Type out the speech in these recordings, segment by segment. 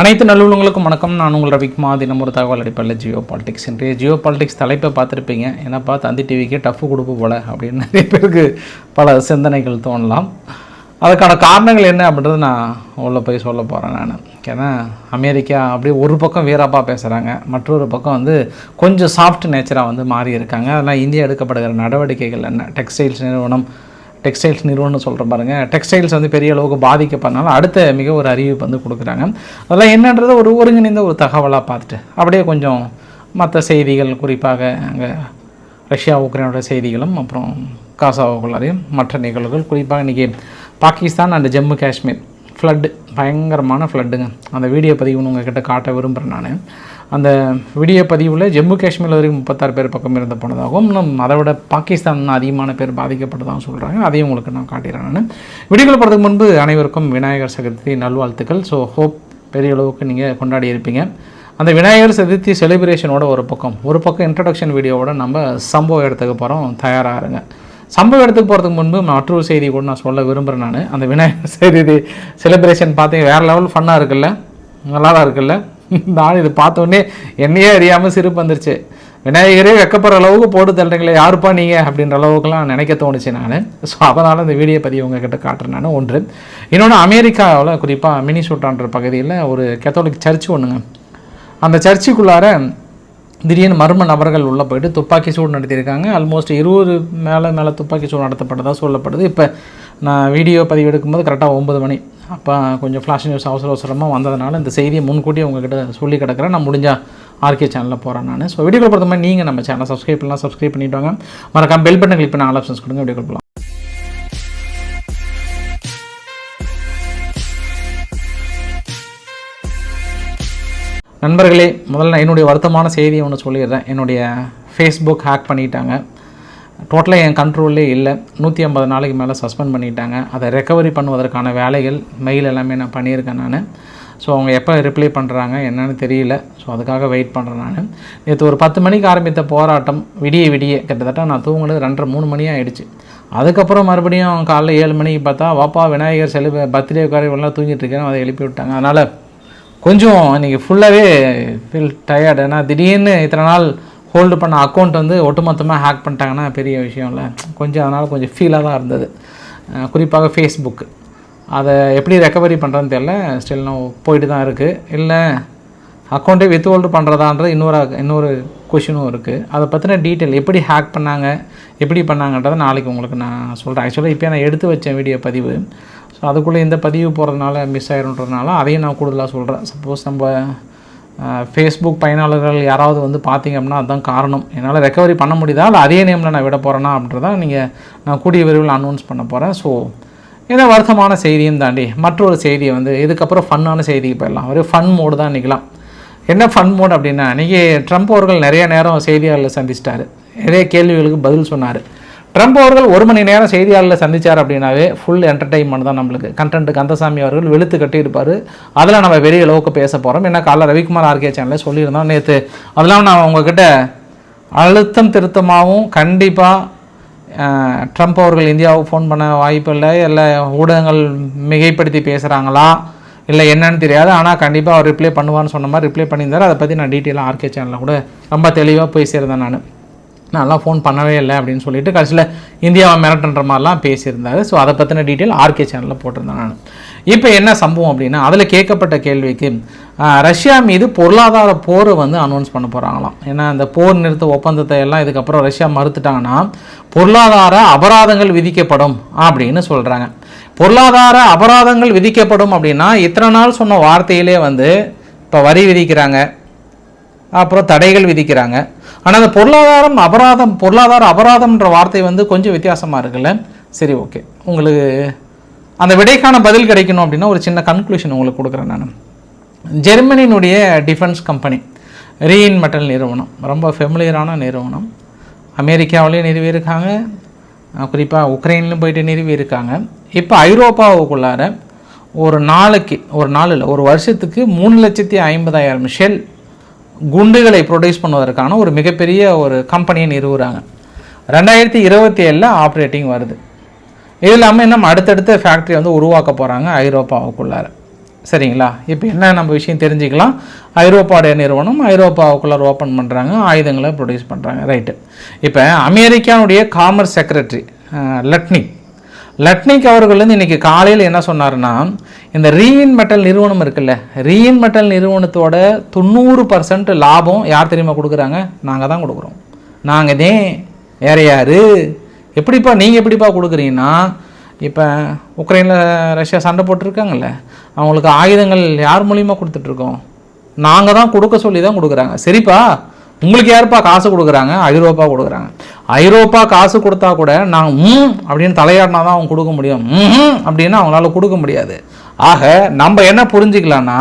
அனைத்து நல்லுள்ளங்களுக்கும் வணக்கம். நான் உங்கள் ரவிக்குமா தினம் ஒரு தகவல் அடிப்படையில் ஜியோ பாலிடிக்ஸ். இன்றைய ஜியோ பாலிடிக்ஸ் தலைப்பை பார்த்துருப்பீங்க. என்னப்பா தந்தி டிவிக்கு டஃப் கொடுப்பு போல அப்படின்னு நிறைய பேருக்கு பல சிந்தனைகள் தோணலாம். அதுக்கான காரணங்கள் என்ன அப்படின்றது நான் உள்ளே போய் சொல்ல போகிறேன் நான். ஏன்னா அமெரிக்கா அப்படியே ஒரு பக்கம் வீராப்பாக பேசுகிறாங்க மற்றொரு பக்கம் வந்து கொஞ்சம் சாஃப்ட் நேச்சராக வந்து மாறி இருக்காங்க அதெல்லாம் இந்தியா எடுக்கப்படுகிற நடவடிக்கைகள் என்ன? டெக்ஸ்டைல்ஸ் நிறுவனம் டெக்ஸ்டைல்ஸ் நிறுவனம் சொல்கிற பாருங்கள் டெக்ஸ்டைல்ஸ் வந்து பெரிய அளவுக்கு பாதிக்கப்படனால அடுத்த மிக ஒரு அறிவிப்பு வந்து கொடுக்குறாங்க. அதெல்லாம் என்னன்றது ஒரு ஒருங்கிணைந்த ஒரு தகவலாக பார்த்துட்டு அப்படியே கொஞ்சம் மற்ற செய்திகள் குறிப்பாக அங்கே ரஷ்யா உக்ரைனோட செய்திகளும் அப்புறம் காசாவுக்குள்ளாரையும் மற்ற நிகழ்வுகள் குறிப்பாக இன்றைக்கி பாகிஸ்தான் அண்ட் ஜம்மு காஷ்மீர் ஃப்ளட்டு பயங்கரமான ஃப்ளட்டுங்க அந்த வீடியோ பதிவு உங்ககிட்ட காட்ட விரும்புகிறேன் நான். அந்த வீடியோ பதிவில் ஜம்மு காஷ்மீர் வரைக்கும் முப்பத்தாறு பேர் பக்கம் இருந்து போனதாகவும் இன்னும் அதை விட பாகிஸ்தான் அதிகமான பேர் பாதிக்கப்பட்டதாகவும் சொல்கிறாங்க அதையும் உங்களுக்கு நான் காட்டுறேன் நான். வீடியோக்கள் போகிறதுக்கு முன்பு அனைவருக்கும் விநாயகர் சதுர்த்தி நல்வாழ்த்துக்கள். ஸோ ஹோப் பெரிய அளவுக்கு நீங்கள் கொண்டாடி இருப்பீங்க. அந்த விநாயகர் சதுர்த்தி செலிப்ரேஷனோட ஒரு பக்கம். ஒரு பக்கம் இன்ட்ரடக்ஷன் வீடியோவோட நம்ம சம்பவம் இடத்துக்கு போகிறோம் தயாராக இருங்க. சம்பவ இடத்துக்கு போகிறதுக்கு முன்பு மற்றொரு செய்தி கூட நான் சொல்ல விரும்புகிறேன் நான். அந்த விநாயகர் செய்தி செலிப்ரேஷன் பார்த்தீங்க வேறு லெவல் ஃபன்னாக இருக்குல்ல? நல்லா தான் இருக்குல்ல? நான் இது பார்த்தோன்னே என்னையே அறியாமல் சிரிப்பு வந்துருச்சு. விநாயகரே வெக்கப்படுற அளவுக்கு போட்டு தள்ளுறீங்களே யாருப்பா நீங்கள் அப்படின்ற அளவுக்குலாம் நினைக்க தோணுச்சு நான். ஸோ அதனால் இந்த வீடியோ பதிவு உங்ககிட்ட காட்டுறேன் நான். ஒன்று. இன்னொன்று அமெரிக்காவில் குறிப்பாக மினிசூட்டான்ற பகுதியில் ஒரு கத்தோலிக் சர்ச் ஒன்றுங்க அந்த சர்ச்சுக்குள்ளார திடீர்னு மர்ம நபர்கள் உள்ளே போயிட்டு துப்பாக்கி சூடு நடத்தியிருக்காங்க. ஆல்மோஸ்ட் இருபது மேலே மேலே துப்பாக்கி சூடு நடத்தப்பட்டதாக சொல்லப்படுது. இப்போ நான் வீடியோ பதிவு எடுக்கும்போது கரெக்டாக ஒம்பது மணி. அப்போ கொஞ்சம் ஃப்ளாஷ் நியூஸ் அவசர அவசரமாக வந்ததுனால இந்த செய்தியை முன்கூட்டியே உங்ககிட்ட சொல்லி கிடக்கிறேன். நான் முடிஞ்சால் ஆர்கே சேனலில் போகிறேன் நான். ஸோ வீடியோ பொறுத்த மாதிரி நீங்கள் நம்ம சேனல் சப்ஸ்கிரைப் பண்ணலாம். சப்ஸ்கிரைப் பண்ணிவிட்டு வாங்க. மறக்காம பெல் பட்டன் கிளிக் பண்ண ஆல் ஆப்ஷன்ஸ் கொடுங்க. வீடியோ போகலாம் நண்பர்களே முதல்ல நான் என்னுடைய வருத்தமான செய்தியை ஒன்று சொல்லிடுறேன். என்னுடைய ஃபேஸ்புக் ஹேக் பண்ணிட்டாங்க. டோட்டலாக என் கண்ட்ரோல்லே இல்லை. நூற்றி ஐம்பது நாளைக்கு மேலே சஸ்பெண்ட் பண்ணிட்டாங்க. அதை ரெக்கவரி பண்ணுவதற்கான வேலைகள் மெயில் எல்லாமே நான் பண்ணியிருக்கேன் நான். ஸோ அவங்க எப்போ ரிப்ளை பண்ணுறாங்க என்னன்னு தெரியல. ஸோ அதுக்காக வெயிட் பண்ணுறேன் நான். நேற்று ஒரு பத்து மணிக்கு ஆரம்பித்த போராட்டம் விடிய விடிய கிட்டத்தட்ட நான் தூங்கினது ரெண்டரை மூணு மணி ஆகிடுச்சு அதுக்கப்புறம் மறுபடியும் காலைல ஏழு மணிக்கு பார்த்தா வாப்பா விநாயகர் செலு பர்த்டே உட்கார இவெல்லாம் தூங்கிட்டு இருக்கேன் அதை எழுப்பி விட்டாங்க. அதனால் கொஞ்சம் இன்றைக்கி ஃபுல்லாகவே ஃபீல் டயர்டு ஏன்னா திடீர்னு இத்தனை நாள் ஹோல்டு பண்ண அக்கௌண்ட் வந்து ஒட்டுமொத்தமாக ஹேக் பண்ணிட்டாங்கன்னா பெரிய விஷயம் இல்லை. கொஞ்சம் அதனால் கொஞ்சம் ஃபீலாக தான் இருந்தது. குறிப்பாக ஃபேஸ்புக் அதை எப்படி ரெக்கவரி பண்ணுறதுன்னு தெரியல. ஸ்டில் நான் போயிட்டு தான் இருக்குது இல்லை அக்கௌண்ட்டே வித் ஹோல்டு பண்ணுறதான்றது இன்னொரு இன்னொரு கொஷினும் இருக்குது அதை பற்றின டீட்டெயில் எப்படி ஹேக் பண்ணாங்க எப்படி பண்ணாங்கன்றதை நாளைக்கு உங்களுக்கு நான் சொல்கிறேன் ஆக்சுவலாக இப்போ நான் எடுத்து வச்சேன் வீடியோ பதிவு. ஸோ அதுக்குள்ளே இந்த பதிவு போகிறதுனால மிஸ் ஆயிருன்றதுனால அதையும் நான் கூடுதலாக சொல்கிறேன் சப்போஸ் நம்ம ஃபேஸ்புக் பயனாளர்கள் யாராவது வந்து பார்த்தீங்க அப்படின்னா அதுதான் காரணம். என்னால் ரெக்கவரி பண்ண முடியுதா? இல்லை அதே நேமில் நான் விட போகிறேன்னா அப்படின்றத நீங்கள் நான் கூடிய விரைவில் அனௌன்ஸ் பண்ண போகிறேன் ஸோ ஏன்னா வருத்தமான செய்தியும் தாண்டி மற்றொரு செய்தியை வந்து இதுக்கப்புறம் ஃபன்னான செய்திக்கு போயிடலாம். ஒரு ஃபன் மோடு தான் நிற்கலாம் என்ன ஃபன் மோட் அப்படின்னா இன்றைக்கி ட்ரம்ப் அவர்கள் நிறைய நேரம் செய்தியாளர்களை சந்திச்சிட்டாரு. நிறைய கேள்விகளுக்கு பதில் சொன்னார். ட்ரம்ப் அவர்கள் ஒரு மணி நேரம் செய்தியாளர்ல சந்திச்சார் அப்படின்னாவே ஃபுல் என்டர்டைன்மெண்ட் தான் நம்மளுக்கு. கண்டென்ட் கந்தசாமி அவர்கள் வெளுத்து கட்டியிருப்பார். அதில் நம்ம பெரிய அளவுக்கு பேச போகிறோம் ஏன்னா காலைல ரவிக்குமார் ஆர்கே சேனலில் சொல்லியிருந்தோம். நேற்று அதெல்லாம் நான் உங்ககிட்ட அழுத்தம் திருத்தமாகவும் கண்டிப்பாக ட்ரம்ப் அவர்கள் இந்தியாவுக்கு ஃபோன் பண்ண வாய்ப்பு இல்லை. இல்லை ஊடகங்கள் மிகைப்படுத்தி பேசுகிறாங்களா இல்லை என்னன்னு தெரியாது. ஆனால் கண்டிப்பாக அவர் ரிப்ளை பண்ணுவான்னு சொன்ன மாதிரி ரிப்ளை பண்ணியிருந்தார். அதை பற்றி நான் டீட்டெயிலாக ஆர்கே சேனலில் கூட ரொம்ப தெளிவாக போய் சேர்ந்தேன் நான். நான்லாம் ஃபோன் பண்ணவே இல்லை அப்படின்னு சொல்லிட்டு கடைசியில் இந்தியாவை மிரட்டுன்ற மாதிரிலாம் பேசியிருந்தாரு. ஸோ அதை பற்றின டீட்டெயில் ஆர்கே சேனலில் போட்டிருந்தேன் நான். இப்போ என்ன சம்பவம் அப்படின்னா அதில் கேட்கப்பட்ட கேள்விக்கு ரஷ்யா மீது பொருளாதார போரை வந்து அனௌன்ஸ் பண்ண போகிறாங்களாம் ஏன்னா அந்த போர் நிறுத்த ஒப்பந்தத்தை எல்லாம் இதுக்கப்புறம் ரஷ்யா மறுத்துட்டாங்கன்னா பொருளாதார அபராதங்கள் விதிக்கப்படும் அப்படின்னு சொல்கிறாங்க பொருளாதார அபராதங்கள் விதிக்கப்படும் அப்படின்னா இத்தனை நாள் சொன்ன வார்த்தையிலே வந்து இப்போ வரி விதிக்கிறாங்க. அப்புறம் தடைகள் விதிக்கிறாங்க. ஆனால் அந்த பொருளாதாரம் அபராதம் பொருளாதார அபராதம்ன்ற வார்த்தை வந்து கொஞ்சம் வித்தியாசமாக இருக்குல்ல? சரி ஓகே உங்களுக்கு அந்த விடைக்கான பதில் கிடைக்கணும் அப்படின்னா ஒரு சின்ன கன்க்ளூஷன் உங்களுக்கு கொடுக்குறேன் நான். ஜெர்மனியினுடைய டிஃபென்ஸ் கம்பெனி ரீஇன் மெட்டல் நிறுவனம். ரொம்ப ஃபெமிலியரான நிறுவனம். அமெரிக்காவிலையும் நிறுவியிருக்காங்க. குறிப்பாக உக்ரைன்லையும் போயிட்டு நிறுவியிருக்காங்க. இப்போ ஐரோப்பாவுக்குள்ளார ஒரு நாளைக்கு ஒரு நாளில் ஒரு வருஷத்துக்கு மூணு லட்சத்தி ஐம்பதாயிரம் ஷெல் குண்டுகளை ப்ரொடியூஸ் பண்ணுவதற்கான ஒரு மிகப்பெரிய ஒரு கம்பெனியை நிறுவுகிறாங்க ரெண்டாயிரத்தி இருபத்தி ஏழில் ஆப்ரேட்டிங் வருது. இது இல்லாமல் இன்னும் அடுத்தடுத்த ஃபேக்ட்ரி வந்து உருவாக்க போகிறாங்க ஐரோப்பாவுக்குள்ளார. சரிங்களா? இப்போ என்ன நம்ம விஷயம் தெரிஞ்சுக்கலாம். ஐரோப்பாவுடைய நிறுவனம் ஐரோப்பாவுக்குள்ளார ஓப்பன் பண்ணுறாங்க ஆயுதங்களை ப்ரொடியூஸ் பண்ணுறாங்க ரைட்டு இப்போ அமெரிக்காவுடைய காமர்ஸ் செக்ரட்டரி லட்னிக் லட்னிக் அவர்கள் வந்து இன்றைக்கி காலையில் என்ன சொன்னாருன்னா இந்த ரீஇன் மெட்டல் நிறுவனம் இருக்குல்ல ரீஇன் மெட்டல் நிறுவனத்தோட தொண்ணூறு பர்சன்ட் லாபம் யார் தெரியுமா கொடுக்குறாங்க? நாங்கள் தான் கொடுக்குறோம். நாங்கள் தான் வேற யார்? எப்படிப்பா நீங்கள் எப்படிப்பா கொடுக்குறீங்கன்னா இப்போ உக்ரைனில் ரஷ்யா சண்டை போட்டிருக்காங்கல்ல அவங்களுக்கு ஆயுதங்கள் யார் மூலியமாக கொடுத்துட்ருக்கோம் நாங்கள் தான் கொடுக்க சொல்லி தான் கொடுக்குறாங்க. சரிப்பா உங்களுக்கு யாருப்பா காசு கொடுக்குறாங்க? ஐரோப்பா கொடுக்குறாங்க. ஐரோப்பா காசு கொடுத்தா கூட நாங்கள் ம் அப்படின்னு தலையாடினா தான் அவங்க கொடுக்க முடியும். ம் அப்படின்னு அவங்களால கொடுக்க முடியாது. ஆக நம்ம என்ன புரிஞ்சுக்கலாம்னா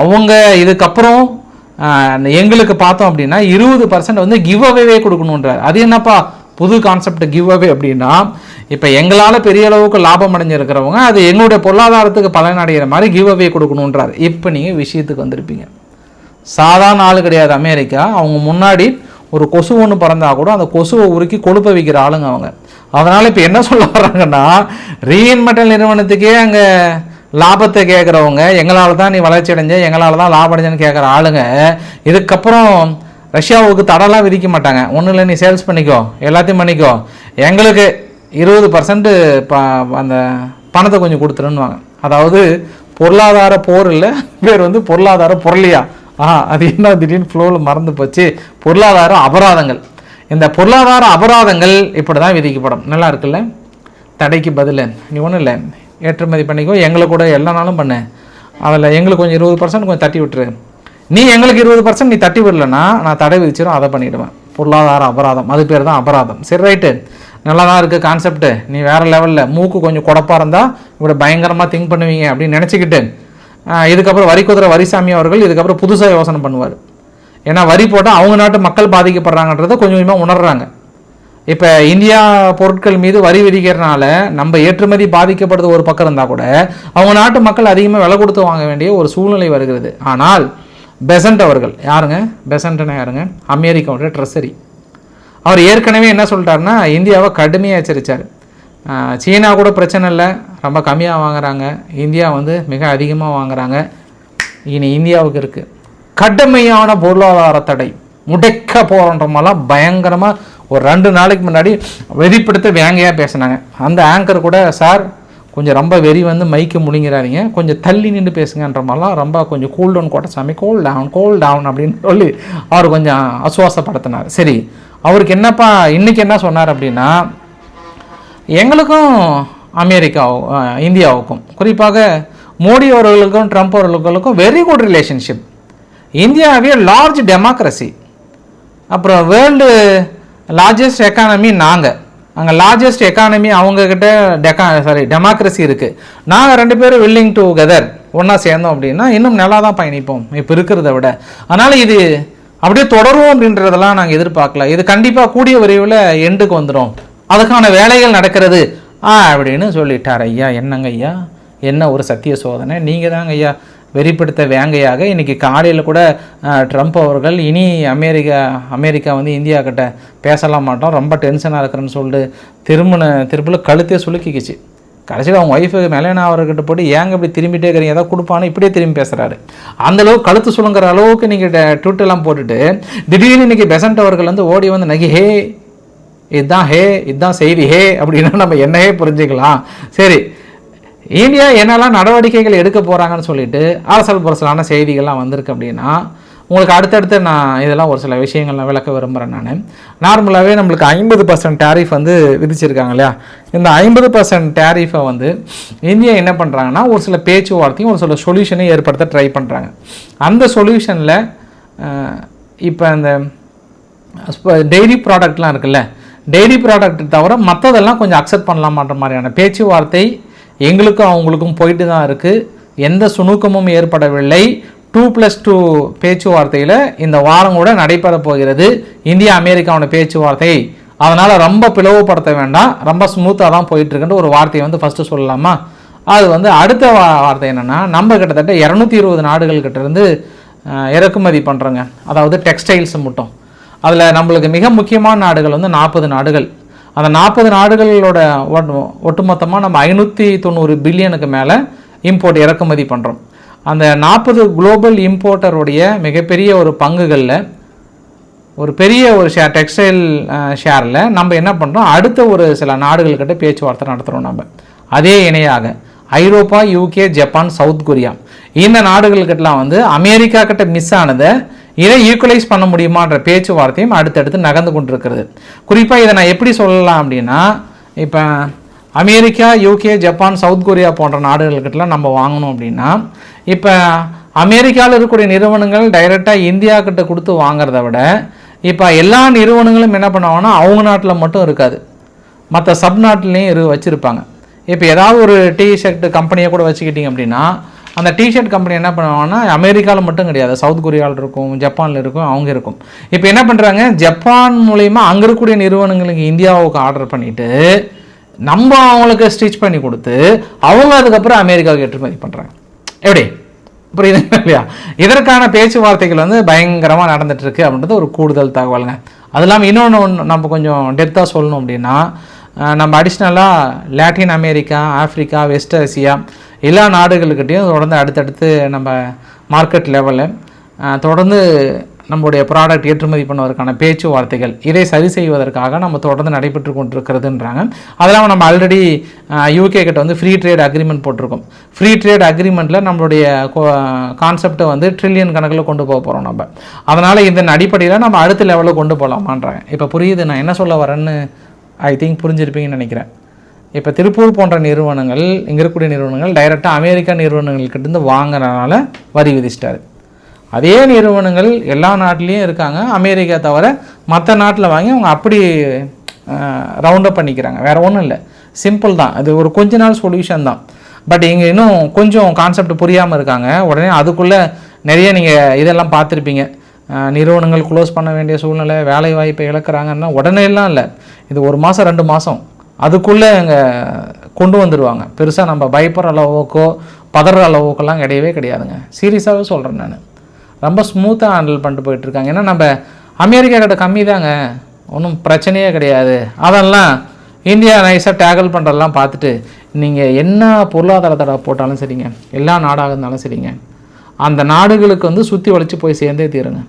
அவங்க இதுக்கப்புறம் எங்களுக்கு பார்த்தோம் அப்படின்னா இருபது பர்சன்ட் வந்து கிவ் அவேவே கொடுக்கணுன்றார். அது என்னப்பா? புது கான்செப்ட் கிவ் அவே அப்படின்னா இப்போ எங்களால் பெரிய அளவுக்கு லாபம் அடைஞ்சிருக்கிறவங்க அது எங்களுடைய பொருளாதாரத்துக்கு பலனடைகிற மாதிரி கிவ் அவே கொடுக்கணுன்றார். இப்போ நீங்கள் விஷயத்துக்கு வந்திருப்பீங்க. சாதாரண ஆள் கிடையாது அமெரிக்கா. அவங்க முன்னாடி ஒரு கொசு ஒன்று பறந்தால் கூட அந்த கொசுவை உருக்கி கொழுப்ப வைக்கிற ஆளுங்க அவங்க. அதனால் இப்போ என்ன சொல்ல வர்றாங்கன்னா ரீஇன்மெட்டல் நிறுவனத்துக்கே அங்கே லாபத்தை கேட்குறவங்க எங்களால் தான் நீ வளர்ச்சி அடைஞ்ச எங்களால் தான் லாபம் அடைஞ்சேன்னு கேட்குற ஆளுங்க இதுக்கப்புறம் ரஷ்யாவுக்கு தடைலாம் விதிக்க மாட்டாங்க. ஒன்றும் இல்லை நீ சேல்ஸ் பண்ணிக்கோ எல்லாத்தையும் பண்ணிக்கோ. எங்களுக்கு இருபது பர்சன்ட்டு ப அந்த பணத்தை கொஞ்சம் கொடுத்துருன்னுவாங்க. அதாவது பொருளாதார போர் இல்லை பேர் வந்து பொருளாதார பொருளியா. ஆ அது என்ன திடீர்னு ஃப்ளோவில் மறந்து போச்சு. பொருளாதார அபராதங்கள். இந்த பொருளாதார அபராதங்கள் இப்படி தான் விதிக்கப்படும். நல்லா இருக்குல்ல? தடைக்கு பதில் நீ ஒன்றும் இல்லை. ஏற்றுமதி பண்ணிக்கோ. எங்களை கூட எல்லா நாளும் பண்ணு. அதில் எங்களுக்கு கொஞ்சம் இருபது பர்சன்ட் கொஞ்சம் தட்டி விட்டுரு. நீ எங்களுக்கு இருபது பர்சன்ட் நீ தட்டி விடலன்னா நான் தடை விதிச்சிடும் அதை பண்ணிவிடுவேன் பொருளாதார அபராதம். அது பேர் தான் அபராதம். சரி ரைட்டு நல்லா தான் இருக்குது கான்செப்ட்டு நீ வேறு லெவலில் மூக்கு கொஞ்சம் குடப்பாக இருந்தால் இப்படி பயங்கரமாக திங்க் பண்ணுவீங்க அப்படின்னு நினச்சிக்கிட்டு இதுக்கப்புறம் வரி குதிரை வரிசாமி அவர்கள் இதுக்கப்புறம் புதுசாக யோசனை பண்ணுவார். ஏன்னா வரி போட்டால் அவங்க நாட்டு மக்கள் பாதிக்கப்படுறாங்கன்றதை கொஞ்சம் கொஞ்சமாக உணர்றாங்க. இப்போ இந்தியா பொருட்கள் மீது வரி விதிக்கிறனால நம்ம ஏற்றுமதி பாதிக்கப்படுறது ஒரு பக்கம் இருந்தால் கூட அவங்க நாட்டு மக்கள் அதிகமாக விலை கொடுத்து வாங்க வேண்டிய ஒரு சூழ்நிலை வருகிறது. ஆனால் பெசன்ட் அவர்கள் யாருங்க? பெசன்ட்னா யாருங்க? அமெரிக்காவோட ட்ரெஸரி. அவர் ஏற்கனவே என்ன சொல்லிட்டாருன்னா இந்தியாவை கடுமையாக எச்சரித்தார் சீனா கூட பிரச்சனை இல்லை. ரொம்ப கம்மியாக வாங்குறாங்க. இந்தியா வந்து மிக அதிகமாக வாங்குறாங்க. இனி இந்தியாவுக்கு இருக்குது கடுமையான பொருளாதார தடை. முடைக்க போகிறோன்றமெல்லாம் மாதிரிலாம் பயங்கரமாக ஒரு ரெண்டு நாளைக்கு முன்னாடி வெறிப்படுத்த வேங்கையாக பேசினாங்க. அந்த ஆங்கர் கூட சார் கொஞ்சம் ரொம்ப வெறி வந்து மைக்கு முடிங்கிறாதீங்க கொஞ்சம் தள்ளி நின்று பேசுங்கன்ற மாதிரிலாம் ரொம்ப கொஞ்சம் cool down Kottasamy cool down cool down அப்படின்னு சொல்லி அவர் கொஞ்சம் அசுவாசப்படுத்தினார் சரி அவருக்கு என்னப்பா இன்றைக்கி என்ன சொன்னார் அப்படின்னா எங்களுக்கும் அமெரிக்காவும் இந்தியாவுக்கும். குறிப்பாக மோடி அவர்களுக்கும் ட்ரம்ப் அவர்களுக்கும் வெரி குட் ரிலேஷன்ஷிப் இந்தியாவே லார்ஜ் டெமோக்ரஸி அப்புறம் வேர்ல்டு லார்ஜஸ்ட் எக்கானமி நாங்கள் அங்கே லார்ஜஸ்ட் எக்கானமி அவங்கக்கிட்ட டெக்கா சாரி டெமோக்ரஸி இருக்குது நாங்கள் ரெண்டு பேரும் வில்லிங் டு கெதர் ஒன்றா சேர்ந்தோம் அப்படின்னா இன்னும் நல்லா தான் பயணிப்போம். இப்போ இருக்கிறத விட. அதனால் இது அப்படியே தொடரும் அப்படின்றதெல்லாம் நாங்கள் எதிர்பார்க்கல. இது கண்டிப்பாக கூடிய விரைவில் எண்டுக்கு வந்துடும் அதுக்கான வேலைகள் நடக்கிறது. ஆ அப்படின்னு சொல்லிட்டார். ஐயா என்னங்க ஐயா? என்ன ஒரு சத்திய சோதனை? நீங்கள் தாங்க ஐயா வெறிப்படுத்த வேங்கையாக இன்றைக்கி காலையில் கூட ட்ரம்ப் அவர்கள் இனி அமெரிக்கா அமெரிக்கா வந்து இந்தியா கிட்ட பேசலாம் மாட்டோம். ரொம்ப டென்ஷனாக இருக்கிறேன்னு சொல்லிட்டு திரும்பின திருப்பில் கழுத்தே சுலுக்கிக்கிச்சு கடைசியில் அவங்க ஒய்ஃபு மெலேனா அவர்கிட்ட போட்டு ஏங்க இப்படி திரும்பிட்டே இருக்கிறீங்க? ஏதாவது கொடுப்பான்னு இப்படியே திரும்பி பேசுகிறாரு அந்தளவுக்கு கழுத்து சுழுங்குற அளவுக்கு நீங்கள் ட்விட்டெல்லாம் போட்டுட்டு திடீர்னு இன்றைக்கி பெசன்ட் அவர்கள் வந்து ஓடி வந்து நகி ஹே இதுதான் ஹே இதுதான் செய்தி ஹே அப்படின்னா நம்ம என்னையே புரிஞ்சுக்கலாம். சரி இந்தியா என்னெல்லாம் நடவடிக்கைகள் எடுக்க போகிறாங்கன்னு சொல்லிட்டு அரசல் புரசலான செய்திகள்லாம் வந்திருக்கு அப்படின்னா உங்களுக்கு அடுத்தடுத்து நான் இதெல்லாம் ஒரு சில விஷயங்கள்லாம் விளக்க விரும்புகிறேன் நான். நார்மலாகவே நம்மளுக்கு ஐம்பது பர்சன்ட் டேரிஃப் வந்து விதிச்சிருக்காங்க இல்லையா? இந்த ஐம்பது பர்சன்ட் டேரிஃபை வந்து இந்தியா என்ன பண்ணுறாங்கன்னா ஒரு சில பேச்சுவார்த்தையும் ஒரு சில சொல்யூஷனையும் ஏற்படுத்த ட்ரை பண்ணுறாங்க அந்த சொல்யூஷனில் இப்போ அந்த டெய்ரி ப்ராடக்ட்லாம் இருக்குல்ல டெய்லி ப்ராடக்ட் தவிர மற்றதெல்லாம் கொஞ்சம் அக்செப்ட் பண்ணலாமான்ற மாதிரியான பேச்சுவார்த்தை எங்களுக்கும் அவங்களுக்கும் போயிட்டு தான் இருக்குது எந்த சுணுக்கமும் ஏற்படவில்லை. டூ ப்ளஸ் டூ பேச்சுவார்த்தையில் இந்த வாரம் கூட நடைபெற போகிறது. இந்தியா அமெரிக்காவோட பேச்சுவார்த்தை. அதனால் ரொம்ப பிளவுபடுத்த வேண்டாம். ரொம்ப ஸ்மூத்தாக தான் போயிட்டுருக்குன்ற ஒரு வார்த்தையை வந்து ஃபஸ்ட்டு சொல்லலாமா? அது வந்து அடுத்த வா- வார்த்தை என்னென்னா நம்ம கிட்டத்தட்ட இரநூத்தி இருபது நாடுகள்கிட்ட இருந்து இறக்குமதி பண்ணுறோங்க அதாவது டெக்ஸ்டைல்ஸ் மட்டும். அதில் நம்மளுக்கு மிக முக்கியமான நாடுகள் வந்து நாற்பது நாடுகள். அந்த நாற்பது நாடுகளோட ஒட்டு ஒட்டுமொத்தமாக நம்ம ஐநூற்றி தொண்ணூறு பில்லியனுக்கு மேலே இம்போர்ட் இறக்குமதி பண்ணுறோம் அந்த நாற்பது குளோபல் இம்போர்ட்டருடைய மிகப்பெரிய ஒரு பங்குகளில் ஒரு பெரிய ஒரு ஷேர் டெக்ஸ்டைல் ஷேரில் நம்ம என்ன பண்ணுறோம் அடுத்த ஒரு சில நாடுகள்கிட்ட பேச்சுவார்த்தை நடத்துகிறோம் நம்ம. அதே இணையாக ஐரோப்பா யூகே ஜப்பான் சவுத் கொரியா இந்த நாடுகள்கிட்டலாம் வந்து அமெரிக்கா கிட்ட மிஸ் ஆனதை இதை ஈக்குவலைஸ் பண்ண முடியுமான்ற பேச்சுவார்த்தையும் அடுத்தடுத்து நகர்ந்து கொண்டிருக்கிறது. குறிப்பாக இதை நான் எப்படி சொல்லலாம் அப்படின்னா இப்போ America UK Japan south Korea போன்ற நாடுகள்கிட்டலாம் நம்ம வாங்கணும் அப்படின்னா இப்போ அமெரிக்காவில் இருக்கக்கூடிய நிறுவனங்கள் டைரெக்டாக இந்தியா கிட்ட கொடுத்து வாங்குறத விட இப்போ எல்லா நிறுவனங்களும் என்ன பண்ணுவாங்கன்னா அவங்க நாட்டில் மட்டும் இருக்காது. மற்ற சப் நாட்டிலையும் இரு வச்சுருப்பாங்க. இப்போ ஏதாவது ஒரு டி ஷர்ட் கம்பெனியை கூட வச்சுக்கிட்டிங்க அப்படின்னா அந்த டிஷர்ட் கம்பெனி என்ன பண்ணுவாங்கன்னா அமெரிக்காவில் மட்டும் கிடையாது சவுத் கொரியாவில் இருக்கும் ஜப்பானில் இருக்கும் அவங்க இருக்கும். இப்போ என்ன பண்ணுறாங்க ஜப்பான் மூலயமா அங்கே இருக்கக்கூடிய நிறுவனங்களுக்கு இந்தியாவுக்கு ஆர்டர் பண்ணிவிட்டு நம்ம அவங்களுக்கு ஸ்டிச் பண்ணி கொடுத்து அவங்க அதுக்கப்புறம் அமெரிக்காவுக்கு ஏற்றுமதி பண்ணுறாங்க எப்படி? புரியுதுங்களா இல்லையா? இதற்கான பேச்சுவார்த்தைகள் வந்து பயங்கரமாக நடந்துகிட்ருக்கு அப்படின்றது ஒரு கூடுதல் தகவலுங்க. அது இல்லாமல் இன்னொன்று ஒன்று நம்ம கொஞ்சம் டெப்த்தாக சொல்லணும் அப்படின்னா நம்ம அடிஷ்னலாக Latin America Africa west Asia எல்லா நாடுகளுக்கிட்டேயும் தொடர்ந்து அடுத்தடுத்து நம்ம மார்க்கெட் லெவலில் தொடர்ந்து நம்முடைய ப்ராடக்ட் ஏற்றுமதி பண்ணுவதற்கான பேச்சுவார்த்தைகள் இதை சரி செய்வதற்காக நம்ம தொடர்ந்து நடைபெற்று கொண்டிருக்கிறதுன்றாங்க. அதெல்லாம் நம்ம ஆல்ரெடி யூகே கிட்ட வந்து ஃப்ரீ ட்ரேட் அக்ரிமெண்ட் போட்டிருக்கோம். ஃப்ரீ ட்ரேட் அக்ரிமெண்ட்டில் நம்மளுடைய கான்செப்டை வந்து ட்ரில்லியன் கணக்கில் கொண்டு போக போகிறோம் நம்ம. அதனால் இதன் அடிப்படையில் நம்ம அடுத்த லெவலில் கொண்டு போகலாமான்றாங்க இப்போ புரியுது நான் என்ன சொல்ல வரேன்னு ஐ திங்க் புரிஞ்சிருப்பீங்கன்னு நினைக்கிறேன். இப்போ திருப்பூர் போன்ற நிறுவனங்கள் இங்கே இருக்கக்கூடிய நிறுவனங்கள் டைரெக்டாக அமெரிக்கா நிறுவனங்கள்கிட்டருந்து வாங்குறதுனால வரி விதிச்சிட்டாரு. அதே நிறுவனங்கள் எல்லா நாட்டிலையும் இருக்காங்க. அமெரிக்கா தவிர மற்ற நாட்டில் வாங்கி அவங்க அப்படி ரவுண்டப் பண்ணிக்கிறாங்க. வேறு ஒன்றும் இல்லை. சிம்பிள் தான். அது ஒரு கொஞ்ச நாள் சொல்யூஷன் தான். பட் இங்கே இன்னும் கொஞ்சம் கான்செப்ட் புரியாமல் இருக்காங்க. உடனே அதுக்குள்ளே நிறைய நீங்கள் இதெல்லாம் பார்த்துருப்பீங்க. நிறுவனங்கள் க்ளோஸ் பண்ண வேண்டிய சூழ்நிலை வேலை வாய்ப்பை இழக்கிறாங்கன்னா உடனே எல்லாம் இல்லை. இது ஒரு மாதம் ரெண்டு மாதம் அதுக்குள்ளே அங்கே கொண்டு வந்துடுவாங்க பெருசாக நம்ம பயப்படுற அளவுக்கோ பதற அளவுக்கெல்லாம் கிடையவே கிடையாதுங்க. சீரியஸாகவே சொல்கிறேன் நான். ரொம்ப ஸ்மூத்தாக ஹேண்டில் பண்ணிட்டு போயிட்டுருக்காங்க. ஏன்னா நம்ம அமெரிக்கா கிட்ட கம்மி தாங்க ஒன்றும் பிரச்சனையே கிடையாது. அதெல்லாம் இந்தியா நைஸாக டேக்கிள் பண்ணுறதெல்லாம் பார்த்துட்டு நீங்கள் என்ன பொருளாதார தடை போட்டாலும் சரிங்க. எல்லா நாடாக இருந்தாலும் சரிங்க. அந்த நாடுகளுக்கு வந்து சுற்றி வளைச்சி போய் சேர்ந்தே தீருங்க.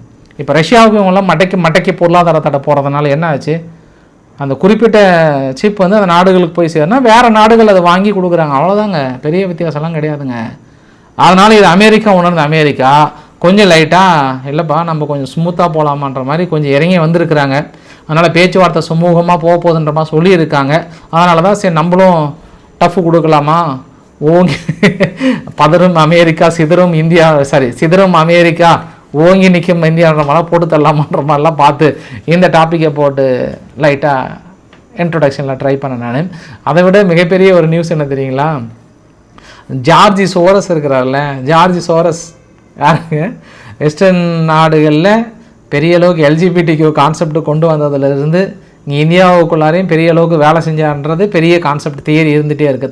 இப்போ ரஷ்யாவுக்கு இவங்களாம் மடக்கி மடக்கி பொருளாதார தடை போகிறதுனால என்ன ஆச்சு? அந்த குறிப்பிட்ட சிப் வந்து அந்த நாடுகளுக்கு போய் சேர்னா வேறு நாடுகள் அதை வாங்கி கொடுக்குறாங்க. அவ்வளோதாங்க பெரிய வித்தியாசம்லாம் கிடையாதுங்க. அதனால் இது அமெரிக்கா உணர்ந்த அமெரிக்கா. கொஞ்சம் லைட்டாக இல்லைப்பா நம்ம கொஞ்சம் ஸ்மூத்தாக போகலாமான்ற மாதிரி கொஞ்சம் இறங்கி வந்திருக்கிறாங்க. அதனால் பேச்சுவார்த்தை சுமூகமாக போக போகுதுன்ற மாதிரி சொல்லியிருக்காங்க. அதனால தான் சரி நம்மளும் டஃப் கொடுக்கலாமா? ஓங்கி பதறும் அமெரிக்கா சிதறும் இந்தியா சாரி சிதறும் அமெரிக்கா ஓங்கி நிற்கும் இந்தியான்ற மாதிரிலாம் போட்டு தரலாமான்ற மாதிரிலாம் பார்த்து இந்த டாப்பிக்கை போட்டு லைட்டாக இன்ட்ரொடக்ஷனில் ட்ரை பண்ணேன் நான். அதை விட மிகப்பெரிய ஒரு நியூஸ் என்ன தெரியுங்களா? ஜார்ஜி சோரஸ் இருக்கிறார்ல ஜார்ஜி சோரஸ். யாருங்க? வெஸ்டர்ன் நாடுகளில் பெரிய அளவுக்கு எல்ஜிபிடிக்கு கான்செப்ட் கொண்டு வந்ததுலேருந்து இங்கே இந்தியாவுக்குள்ளாரையும் பெரிய அளவுக்கு வேலை செஞ்சான்றது பெரிய கான்செப்ட் தியரி இருந்துகிட்டே இருக்கு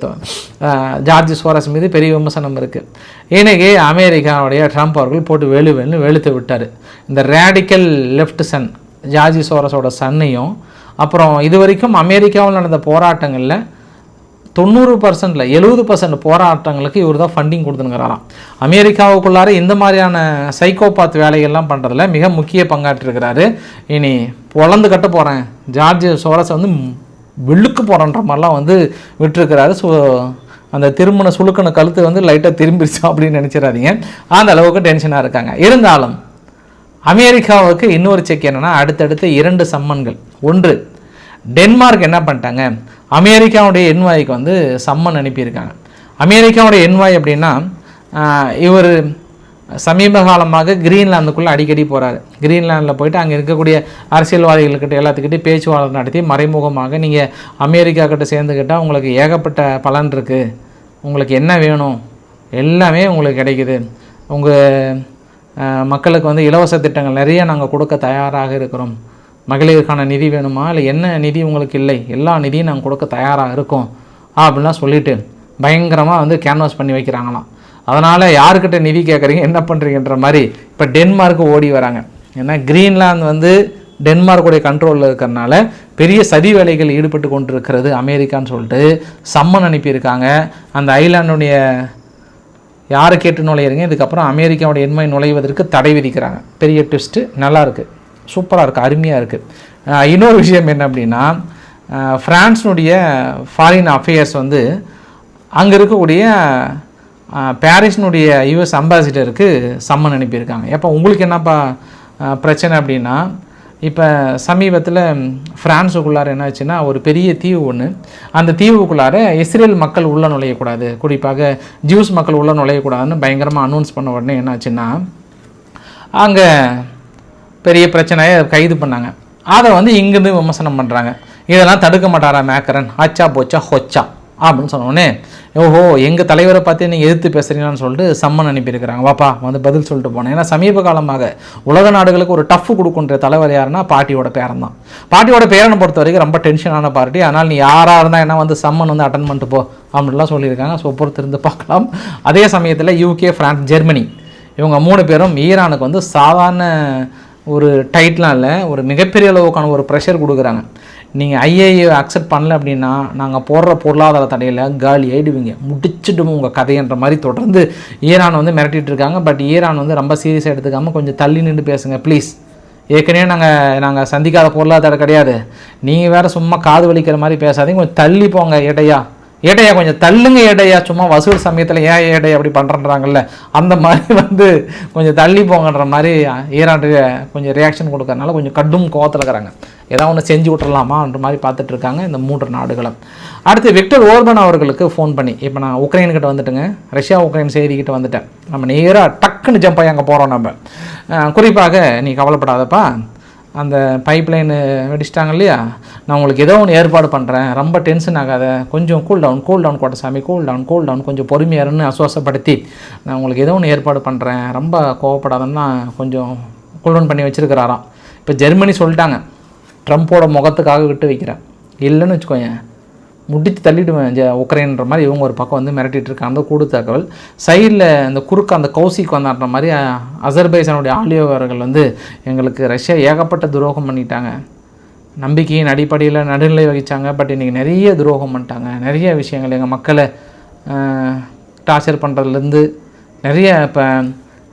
ஜார்ஜ் சோரஸ் மீது பெரிய விமர்சனம் இருக்குது இன்னைக்கு அமெரிக்காவுடைய ட்ரம்ப் அவர்கள் போட்டு வெளு வெளு வெளுத்து விட்டார். இந்த ரேடிக்கல் லெஃப்ட் சன் ஜார்ஜி சோரஸோட சன்னையும் அப்புறம் இது வரைக்கும் அமெரிக்காவில் நடந்த போராட்டங்களில் தொண்ணூறு பர்சன்டில் எழுபது பர்சன்ட் போராட்டங்களுக்கு இவர் தான் ஃபண்டிங் கொடுத்துனுங்கிறாராம் அமெரிக்காவுக்குள்ளார இந்த மாதிரியான சைக்கோபாத் வேலைகள்லாம் பண்ணுறதுல மிக முக்கிய பங்காற்றிருக்கிறாரு. இனி பொழந்து கட்ட போகிறேன் ஜார்ஜ் சோரஸ் வந்து ம், வெள்ளுக்கு போகிறன்ற மாதிரிலாம் வந்து விட்டுருக்கிறாரு. ஸோ அந்த திருமண சுழுக்கண கழுத்து வந்து லைட்டாக திரும்பிடுச்சு அப்படின்னு நினச்சிடாதீங்க. அந்த அளவுக்கு டென்ஷனாக இருக்காங்க. இருந்தாலும் அமெரிக்காவுக்கு இன்னொரு செக் என்னென்னா அடுத்தடுத்து இரண்டு சம்மன்கள். ஒன்று டென்மார்க் என்ன பண்ணிட்டாங்க? அமெரிக்காவுடைய என்வாய்க்கு வந்து சம்மன் அனுப்பியிருக்காங்க. அமெரிக்காவுடைய என்வாய் அப்படின்னா இவர் சமீப காலமாக கிரீன்லாந்துக்குள்ளே அடிக்கடி போகிறாரு கிரீன்லாண்டில் போயிட்டு அங்கே இருக்கக்கூடிய அரசியல்வாதிகள்கிட்ட எல்லாத்துக்கிட்டையும் பேச்சுவார்த்தை நடத்தி மறைமுகமாக நீங்கள் அமெரிக்கா கிட்ட சேர்ந்துக்கிட்டால் உங்களுக்கு ஏகப்பட்ட பலன் இருக்குது உங்களுக்கு என்ன வேணும்? எல்லாமே உங்களுக்கு கிடைக்குது. உங்கள் மக்களுக்கு வந்து இலவச திட்டங்கள் நிறைய நாங்கள் கொடுக்க தயாராக இருக்கிறோம். மகளிருக்கான நிதி வேணுமா? இல்லை என்ன நிதி உங்களுக்கு இல்லை? எல்லா நிதியும் நாங்கள் கொடுக்க தயாராக இருக்கோம். அப்படின்லாம் சொல்லிவிட்டு பயங்கரமாக வந்து கேன்வாஸ் பண்ணி வைக்கிறாங்களாம். அதனால் யாருக்கிட்ட நிதி கேட்குறீங்க என்ன பண்ணுறீங்கன்ற மாதிரி இப்போ டென்மார்க்கு ஓடி வராங்க. ஏன்னா கிரீன்லாந்து வந்து டென்மார்க்குடைய கண்ட்ரோலில் இருக்கிறனால பெரிய சதி வேலைகள் ஈடுபட்டு கொண்டிருக்கிறது அமெரிக்கான்னு சொல்லிட்டு சம்மன் அனுப்பியிருக்காங்க. அந்த ஐலாண்டுடைய யாரை கேட்டு நுழையிறீங்க? இதுக்கப்புறம் அமெரிக்காவோட எண்மை நுழைவதற்கு தடை விதிக்கிறாங்க. பெரிய ட்விஸ்ட்டு நல்லா இருக்குது சூப்பராக இருக்குது அருமையாக இருக்குது இன்னொரு விஷயம் என்ன அப்படின்னா ஃப்ரான்ஸினுடைய ஃபாரின் அஃபேர்ஸ் வந்து அங்கே இருக்கக்கூடிய பாரிஸ்னுடைய யுஎஸ் அம்பாசிடருக்கு சம்மன் அனுப்பியிருக்காங்க. எப்போ உங்களுக்கு என்னப்பா பிரச்சனை அப்படின்னா இப்போ சமீபத்தில் ஃப்ரான்ஸுக்குள்ளார என்ன ஆச்சுன்னா ஒரு பெரிய தீவு ஒன்று அந்த தீவுக்குள்ளார இஸ்ரேல் மக்கள் உள்ளே நுழையக்கூடாது. குறிப்பாக ஜூஸ் மக்கள் உள்ளே நுழையக்கூடாதுன்னு பயங்கரமாக அனௌன்ஸ் பண்ண உடனே என்ன ஆச்சுன்னா அங்கே பெரிய பிரச்சனையை கைது பண்ணாங்க. அதை வந்து இங்கேருந்து விமர்சனம் பண்ணுறாங்க இதெல்லாம் தடுக்க மாட்டாரா மேக்கரன்? ஆச்சா போச்சா ஹொச்சா. அப்படின்னு சொன்னோடனே ஓஹோ எங்கள் தலைவரை பார்த்து நீங்கள் எதிர்த்து பேசுகிறீங்களான்னு சொல்லிட்டு சம்மன் அனுப்பியிருக்கிறாங்க. வாப்பா வந்து பதில் சொல்லிட்டு போனேன். ஏன்னா சமீப காலமாக உலக நாடுகளுக்கு ஒரு டஃப் கொடுக்குன்ற தலைவர் யாருன்னா பாட்டியோட பேரன் தான். பாட்டியோட பேரனை பொறுத்த வரைக்கும் ரொம்ப டென்ஷனான பார்ட்டி. அதனால் நீ யாராக இருந்தால் என்ன வந்து சம்மன் வந்து அட்டன் பண்ணிட்டு போ அப்படின்லாம் சொல்லியிருக்காங்க. ஸோ பொறுத்திருந்து பார்க்கலாம். அதே சமயத்தில் யூகே ஃப்ரான்ஸ் ஜெர்மனி இவங்க மூணு பேரும் ஈரானுக்கு வந்து சாதாரண ஒரு டைட்லாம் இல்லை ஒரு மிகப்பெரிய அளவுக்கான ஒரு ப்ரெஷர் கொடுக்குறாங்க. நீங்கள் ஐஏஏ அக்செப்ட் பண்ணல அப்படின்னா நாங்கள் போடுற பொருளாதார தடையில் காலி ஆகிடுவீங்க முடிச்சிடும் உங்கள் கதைன்ற மாதிரி தொடர்ந்து ஈரான் வந்து மிரட்டிகிட்டு இருக்காங்க. பட் ஈரான் வந்து ரொம்ப சீரியஸாக எடுத்துக்காமல் கொஞ்சம் தள்ளி நின்று பேசுங்க ப்ளீஸ் ஏற்கனவே நாங்கள் நாங்கள் சந்திக்காத பொருளாதாரம் கிடையாது. நீங்கள் வேறு சும்மா காது வலிக்கிற மாதிரி பேசாதீங்க. கொஞ்சம் தள்ளி போங்க ஏட்டையா ஏடையா கொஞ்சம் தள்ளுங்க ஏடையா சும்மா வசூல் சமயத்தில் ஏன் ஏடையா அப்படி பண்ணுறன்றாங்கல்ல அந்த மாதிரி வந்து கொஞ்சம் தள்ளி போங்கன்ற மாதிரி ஈராண்டு கொஞ்சம் ரியாக்ஷன் கொடுக்கறனால கொஞ்சம் கடும் கோவத்தில் இருக்கிறாங்க. ஏதாவது ஒன்று செஞ்சு விட்டுறலாமான்ற மாதிரி பார்த்துட்டு இருக்காங்க இந்த மூன்று நாடுகளும். அடுத்து விக்டர் ஓர்பன் அவர்களுக்கு ஃபோன் பண்ணி இப்போ நான் உக்ரைன்கிட்ட வந்துட்டுங்க. ரஷ்யா உக்ரைன் செய்திக்கிட்ட வந்துட்டேன். நம்ம நேராக டக்குன்னு ஜம்ப் ஆகி அங்கே போகிறோம் நம்ம. குறிப்பாக நீ கவலைப்படாதப்பா அந்த பைப்லைனு வெடிச்சிட்டாங்க இல்லையா? நான் உங்களுக்கு ஏதோ ஒன்று ஏற்பாடு பண்ணுறேன் ரொம்ப டென்ஷன் ஆகாத. கொஞ்சம் cool down cool down Kottasamy cool down cool down கொஞ்சம் பொறுமையாருன்னு அசுவாசப்படுத்தி நான் உங்களுக்கு ஏதோ ஒன்று ஏற்பாடு பண்ணுறேன் ரொம்ப கோவப்படாதன்னா கொஞ்சம் கூல் டவுன் பண்ணி வச்சுருக்கிறாராம். இப்போ ஜெர்மனி சொல்லிட்டாங்க. ட்ரம்ப்போட முகத்துக்காக விட்டு வைக்கிறேன். இல்லைன்னு வச்சுக்கோங்க முடிச்சு தள்ளிடுவேன். ஜ உக்ரைன்ற மாதிரி இவங்க ஒரு பக்கம் வந்து மிரட்டிட்டு இருக்காங்க. அந்த கூடு தகவல் சைடில் அந்த குறுக்க அந்த கௌசிக்கு வந்தாடுற மாதிரி அசர்பைசானுடைய ஆலியோகர்கள் வந்து எங்களுக்கு ரஷ்யா ஏகப்பட்ட துரோகம் பண்ணிட்டாங்க. நம்பிக்கையின் அடிப்படையில் நடுநிலை வகித்தாங்க பட் இன்றைக்கி நிறைய துரோகம் பண்ணிட்டாங்க. நிறைய விஷயங்கள் எங்கள் மக்களை டார்ச்சர் பண்ணுறதுலேருந்து நிறைய இப்போ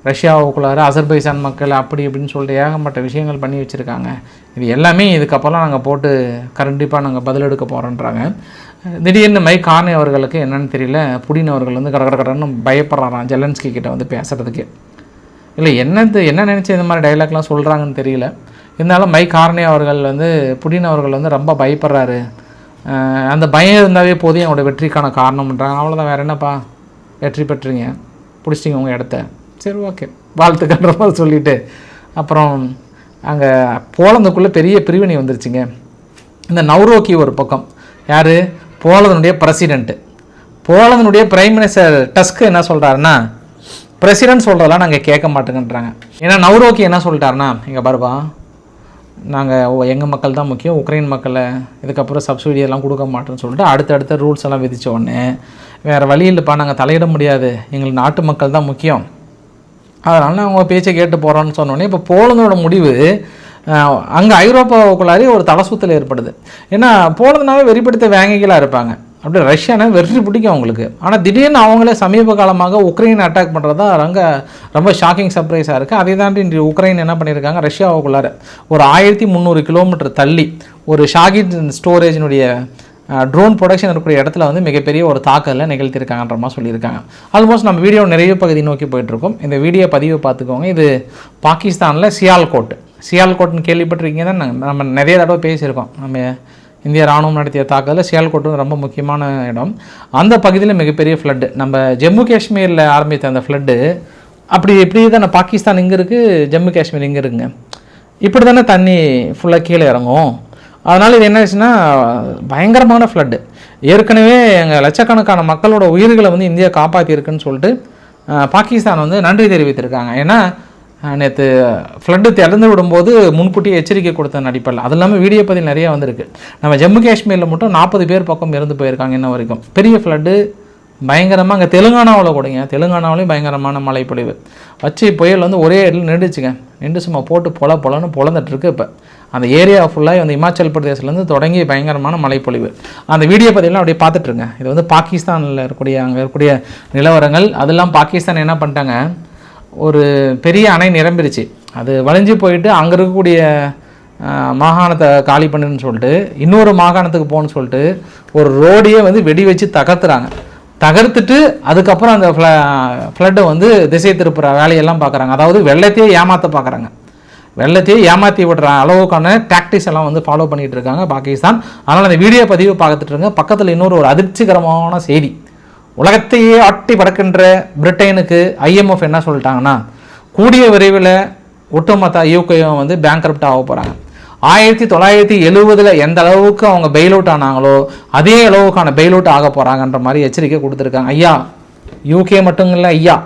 ரஷ்யாவுக்குள்ளார அசர்பைசான் மக்கள் அப்படி இப்படின்னு சொல்லிட்டு ஏகப்பட்ட விஷயங்கள் பண்ணி வச்சுருக்காங்க. இது எல்லாமே இதுக்கப்புறம் நாங்கள் போட்டு கண்டிப்பாக நாங்கள் பதிலெடுக்க போகிறோன்றாங்க திடீர்னு மைக் கார்னே அவர்களுக்கு என்னன்னு தெரியல. புடின் அவர்கள் வந்து கட கட கடன்னு பயப்படுறாராம். ஜெலன்ஸ்கி கிட்ட வந்து பேசுகிறதுக்கு இல்லை என்னது என்ன நினச்சி இந்த மாதிரி டைலாக்லாம் சொல்கிறாங்கன்னு தெரியல. இருந்தாலும் மைக் கார்னே அவர்கள் வந்து புடின் அவர்கள் வந்து ரொம்ப பயப்படுறாரு. அந்த பயம் இருந்தாவே போதும் அவங்களோட வெற்றிக்கான காரணம்ன்றாங்க. அவ்வளோதான் வேறு என்னப்பா? வெற்றி பெற்றுங்க. பிடிச்சிட்டிங்க உங்கள் இடத்த. சரி ஓகே. வாழ்த்துக்கன்ற மாதிரி சொல்லிவிட்டு அப்புறம் அங்கே போலந்துக்குள்ளே பெரிய பிரிவினை வந்துருச்சுங்க. இந்த நவ்ரோக்கி ஒரு பக்கம். யார்? போலந்தினுடைய பிரசிடெண்ட்டு போலந்தினுடைய பிரைம் மினிஸ்டர் டஸ்க் என்ன சொல்கிறாருன்னா பிரசிடென்ட் சொல்கிறதெல்லாம் நாங்கள் கேட்க மாட்டேங்கன்றாங்க ஏன்னா நவ்ரோக்கி என்ன சொல்லிட்டாருன்னா இங்கே பாருப்பா நாங்கள் எங்கள் மக்கள் தான் முக்கியம் உக்ரைன் மக்களை இதுக்கப்புறம் சப்சிடி எல்லாம் கொடுக்க மாட்டோம்னு சொல்லிட்டு அடுத்தடுத்த ரூல்ஸ் எல்லாம் விதித்த உடனே வேறு வழி இல்லைப்பா நாங்கள் தலையிட முடியாது எங்களுக்கு நாட்டு மக்கள் தான் முக்கியம். அதனால் அவங்க பேச்சை கேட்டு போகிறோன்னு சொன்னோடனே இப்போ போலந்தோட முடிவு அங்கே ஐரோப்பாவுக்குள்ளாரே ஒரு தலசுத்தல் ஏற்படுது. ஏன்னா போலந்துனாவே வெறிப்படுத்த வேங்கைகளாக இருப்பாங்க. அப்படியே ரஷ்யானா வெற்றி பிடிக்கும் அவங்களுக்கு. ஆனால் திடீர்னு அவங்களே சமீப காலமாக உக்ரைன் அட்டாக் பண்ணுறதா தான் ரொம்ப ரொம்ப ஷாக்கிங் சர்ப்ரைஸாக இருக்குது அதே தாண்டி இன்று உக்ரைன் என்ன பண்ணியிருக்காங்க? ரஷ்யாவுக்குள்ளார ஒரு ஆயிரத்தி முந்நூறு கிலோமீட்டர் தள்ளி ஒரு ஷாகிட் ஸ்டோரேஜினுடைய ட்ரோன் ப்ரொடக்ஷன் இருக்கக்கூடிய இடத்துல வந்து மிகப்பெரிய ஒரு தாக்கலை நிகழ்த்தியிருக்காங்கன்ற மாதிரி சொல்லியிருக்காங்க. ஆல்மோஸ்ட் நம்ம வீடியோ நிறைய பகுதி நோக்கி போயிட்டுருக்கோம் இந்த வீடியோ பதிவை பார்த்துக்கோங்க. இது பாகிஸ்தானில் சியால்கோட் சியால்கோட்னு கேள்விப்பட்டிருக்கீங்க தான் நம்ம நிறைய தடவை பேசியிருக்கோம். நம்ம இந்திய ராணுவம் நடத்திய தாக்குதலில் சியால்கோட் ரொம்ப முக்கியமான இடம். அந்த பகுதியில் மிகப்பெரிய ஃப்ளட்டு நம்ம ஜம்மு காஷ்மீரில் ஆரம்பித்த அந்த ஃப்ளட்டு அப்படி இப்படி தானே பாகிஸ்தான் இங்கே இருக்குது ஜம்மு காஷ்மீர் இங்கே இருக்குங்க. இப்படி தானே தண்ணி ஃபுல்லாக கீழே இறங்கும். அதனால் இது என்ன ஆச்சுன்னா பயங்கரமான ஃப்ளட்டு ஏற்கனவே எங்கள் லட்சக்கணக்கான மக்களோட உயிர்களை வந்து இந்தியா காப்பாற்றியிருக்குன்னு சொல்லிட்டு பாகிஸ்தான் வந்து நன்றி தெரிவித்திருக்காங்க. ஏன்னா நேற்று ஃப்ளட்டு திறந்து விடும்போது முன்கூட்டியே எச்சரிக்கை கொடுத்த அடிப்படையில். அது இல்லாமல் வீடியோ பதில் நிறைய வந்திருக்கு. நம்ம ஜம்மு காஷ்மீரில் மட்டும் நாற்பது பேர் பக்கம் இறந்து போயிருக்காங்க இன்ன வரைக்கும். பெரிய ஃப்ளட்டு பயங்கரமாக அங்கே தெலுங்கானாவில் கூடங்க. தெலுங்கானாவிலையும் பயங்கரமான மழைப்பொழிவு. வச்சு புயல் வந்து ஒரே இடத்துல நின்றுச்சுங்க நின்று சும்மா போட்டு பொல பொலன்னு பொழந்துட்டுருக்கு இப்போ. அந்த ஏரியா ஃபுல்லாக வந்து இமாச்சல் பிரதேசலேருந்து தொடங்கி பயங்கரமான மழைப்பொழிவு. அந்த வீடியோ பதிலாம் அப்படியே பார்த்துட்ருங்க இது வந்து பாகிஸ்தானில் இருக்கக்கூடிய அங்கே இருக்கக்கூடிய நிலவரங்கள். அதெல்லாம் பாகிஸ்தான் என்ன பண்ணிட்டாங்க? ஒரு பெரிய அணை நிரம்பிருச்சு. அது வளைஞ்சு போயிட்டு அங்கே இருக்கக்கூடிய மாகாணத்தை காலி பண்ணுன்னு சொல்லிட்டு இன்னொரு மாகாணத்துக்கு போகணுன்னு சொல்லிட்டு ஒரு ரோடையே வந்து வெடி வச்சு தகர்த்துறாங்க. தகர்த்துட்டு அதுக்கப்புறம் அந்த ஃப்ள ஃப்ளட்டை வந்து திசை திருப்புற வேலையெல்லாம் பார்க்குறாங்க அதாவது வெள்ளத்தையே ஏமாற்ற பார்க்குறாங்க வெள்ளத்தையே ஏமாற்றி விடுற அளவுக்கான டாக்டிக்ஸ் எல்லாம் வந்து ஃபாலோ பண்ணிகிட்டு இருக்காங்க பாகிஸ்தான். அதனால் அந்த வீடியோ பதிவு பார்த்துட்டு இருங்க. பக்கத்தில் இன்னொரு ஒரு அதிர்ச்சிகரமான செய்தி. உலகத்தையே ஆட்டி படக்கின்ற பிரிட்டனுக்கு ஐஎம்எஃப் என்ன சொல்லிட்டாங்கன்னா கூடிய விரைவில் ஒட்டுமொத்த யூகேவும் வந்து பேங்க்ரப்ட் ஆக போகிறாங்க ஆயிரத்தி தொள்ளாயிரத்தி எழுவதில் எந்த அளவுக்கு அவங்க பெயில் அவுட் ஆனாங்களோ அதே அளவுக்கான பெயில் அவுட் ஆக போகிறாங்கன்ற மாதிரி எச்சரிக்கை கொடுத்துருக்காங்க. ஐயா யூகே மட்டும் இல்லை ஐயா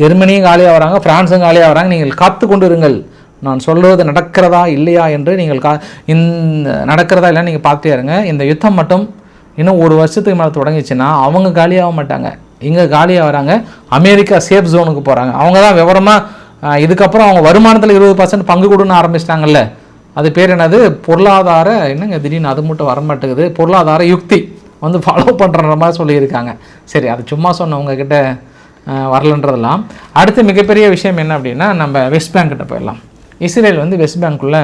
ஜெர்மனியும் காலியாக வராங்க பிரான்ஸும் காலியாக வராங்க நீங்கள் காத்து கொண்டு இருங்கள் நான் சொல்வது நடக்கிறதா இல்லையா என்று நீங்கள் கா இந்த நடக்கிறதா இல்லைன்னு நீங்கள் பார்த்துட்டே இருங்க. இந்த யுத்தம் மட்டும் இன்னும் ஒரு வருஷத்துக்கு மேலே தொடங்கிச்சுன்னா அவங்க காலியாக மாட்டாங்க. இங்கே காலியாக வராங்க. அமெரிக்கா சேஃப் ஜோனுக்கு போகிறாங்க அவங்க தான் விவரமாக இதுக்கப்புறம் அவங்க வருமானத்தில் இருபது பர்சன்ட் பங்கு கொடுன்னு ஆரம்பிச்சிட்டாங்கல்ல. அது பேர் என்னது? பொருளாதார என்னங்க திடீர்னு அது மட்டும் வர மாட்டேங்குது பொருளாதார யுக்தி வந்து ஃபாலோ பண்ணுற மாதிரி சொல்லியிருக்காங்க. சரி அது சும்மா சொன்னவங்கக்கிட்ட வரலன்றதெல்லாம். அடுத்து மிகப்பெரிய விஷயம் என்ன அப்படின்னா நம்ம வெஸ்ட் பேங்க்கிட்ட போயிடலாம். இஸ்ரேல் வந்து வெஸ்ட் பேங்க்குள்ளே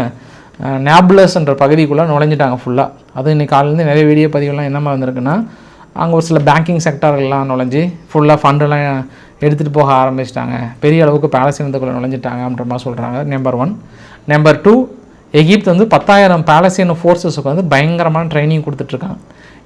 நேப்லஸ்ன்ற பகுதிக்குள்ளே நுழைஞ்சிட்டாங்க ஃபுல்லாக அது இன்னைக்கு காலையிலேருந்து நிறைய வீடியோ பதிவுலாம் என்னமா வந்திருக்குன்னா அங்கே ஒரு சில பேங்கிங் செக்டார்கள்லாம் நுழைஞ்சி ஃபுல்லாக ஃபண்டெல்லாம் எடுத்துகிட்டு போக ஆரம்பிச்சிட்டாங்க. பெரிய அளவுக்கு பேலஸ்தீனத்துக்குள்ளே நுழைஞ்சிட்டாங்கன்ற மாதிரி சொல்கிறாங்க number one number two Egypt வந்து பத்தாயிரம் பேலஸ்தீன ஃபோர்ஸஸுக்கு வந்து பயங்கரமான ட்ரைனிங் கொடுத்துட்ருக்காங்க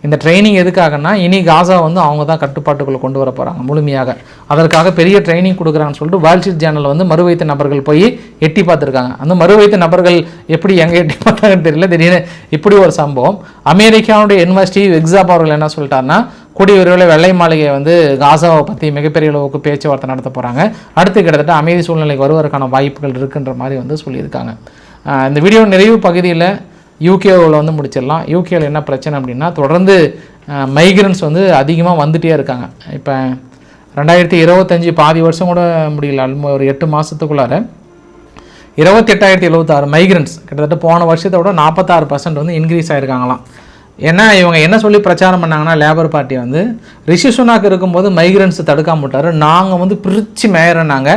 இந்த ட்ரைனிங் எதுக்காகன்னா இனி காசா வந்து அவங்க தான் கட்டுப்பாட்டுக்குள்ளே கொண்டு வர போகிறாங்க முழுமையாக. அதற்காக பெரிய ட்ரைனிங் கொடுக்குறாங்கன்னு சொல்லிட்டு வால்ஸ்ட்ரீட் ஜேர்னல் வந்து மறுவைத்த நபர்கள் போய் எட்டி பார்த்துருக்காங்க. அந்த மறுவைத்த நபர்கள் எப்படி எங்கே எட்டி பார்த்தாங்கன்னு தெரியல திடீர்னு இப்படி ஒரு சம்பவம். அமெரிக்காவுடைய யூனிவர்சிட்டி எக்ஸாம் அவர்கள் என்ன சொல்லிட்டாருன்னா கூடிய விரைவில் வெள்ளை மாளிகை வந்து காசாவை பற்றி மிகப்பெரிய அளவுக்கு பேச்சுவார்த்தை நடத்த போகிறாங்க அடுத்து கிட்டத்தட்ட அமைதி சூழ்நிலைக்கு வருவதற்கான வாய்ப்புகள் இருக்குன்ற மாதிரி வந்து சொல்லியிருக்காங்க. இந்த வீடியோ நிறைவு பகுதியில் யூகேவில் வந்து முடிச்சிடலாம். யூகேவில் என்ன பிரச்சனை அப்படின்னா தொடர்ந்து மைக்ரன்ஸ் வந்து அதிகமாக வந்துகிட்டே இருக்காங்க. இப்போ ரெண்டாயிரத்தி இருபத்தஞ்சி பாதி வருஷம் கூட முடியல. ஒரு எட்டு மாதத்துக்குள்ளார இருபத்தெட்டாயிரத்தி எழுபத்தாறு மைக்ரன்ஸ் கிட்டத்தட்ட போன வருஷத்தை விட நாற்பத்தாறு பர்சன்ட் வந்து இன்க்ரீஸ் ஆகிருக்காங்களாம் ஏன்னா இவங்க என்ன சொல்லி பிரச்சாரம் பண்ணாங்கன்னா லேபர் பார்ட்டி வந்து ரிஷி சுனாக் இருக்கும்போது மைக்ரன்ஸ் தடுக்காம விட்டாரு. நாங்கள் வந்து பிரித்து மேயறனாங்க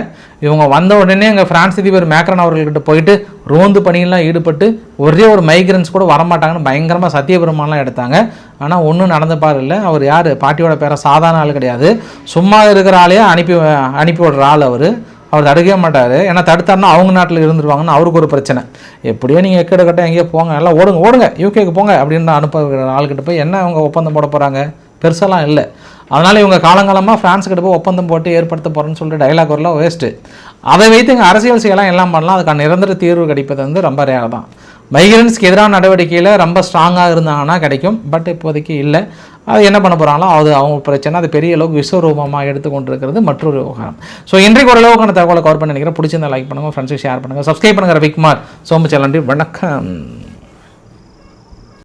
இவங்க வந்த உடனே எங்கள் பிரான்ஸ் அதிபர் மேக்ரன் அவர்கள்கிட்ட போயிட்டு ரோந்து பணியெல்லாம் ஈடுபட்டு ஒரே ஒரு மைக்ரன்ஸ் கூட வரமாட்டாங்கன்னு பயங்கரமாக சத்தியபிரமாலாம் எடுத்தாங்க. ஆனால் ஒன்றும் நடந்த பாரு இல்லை அவர் யார்? பாட்டியோட பேரை சாதாரண ஆள் கிடையாது. சும்மா இருக்கிற ஆளையே அனுப்பி அனுப்பி விடுற ஆள் அவர். அவர் தடுக்கவே மாட்டார். ஏன்னா தடுத்தாருன்னா அவங்க நாட்டில் இருந்துருவாங்கன்னு அவருக்கு ஒரு பிரச்சனை. எப்படியோ நீங்கள் எக்கட கட்ட எங்கேயோ போங்க. எல்லாம் ஓடுங்க ஓடுங்க. யூகேக்கு போங்க அப்படின்னு அனுப்புகிற ஆள்கிட்ட போய் என்ன அவங்க ஒப்பந்தம் போட போகிறாங்க பெருசாலாம் இல்லை. அதனால் இவங்க காலங்காலமாக ஃப்ரான்ஸ்கிட்ட போய் ஒப்பந்தம் போட்டு ஏற்படுத்த போகிறேன்னு சொல்லிட்டு டைலாக் வரலாம் வேஸ்ட்டு அதை வைத்து இங்கே அரசியல் செய்யலாம் எல்லாம் பண்ணலாம். அதுக்கான நிரந்தர தீர்வு கிடைப்பது வந்து ரொம்ப ரேர் தான். மைக்ரன்ஸ்க்கு எதிரான நடவடிக்கையில் ரொம்ப ஸ்ட்ராங்காக இருந்தாங்கன்னா கிடைக்கும். பட் இப்போதைக்கு இல்லை. அது என்ன பண்ண போகிறாங்களோ அது அவங்க பிரச்சனை. அது பெரிய அளவுக்கு விஸ்வரூபமாக எடுத்துக்கொண்டு இருக்கிறது மற்றொரு விவகாரம் ஸோ இன்றைக்கு ஓரளவுக்கான தகவலை கவர் பண்ணி நினைக்கிறேன். பிடிச்சிருந்தா லைக் பண்ணுங்கள் ஃப்ரெண்ட்ஸுக்கு ஷேர் பண்ணுங்கள் சப்ஸ்கிரைப் பண்ணுங்கள் ரவிக்குமார். சோமச்சலண்டி வணக்கம்.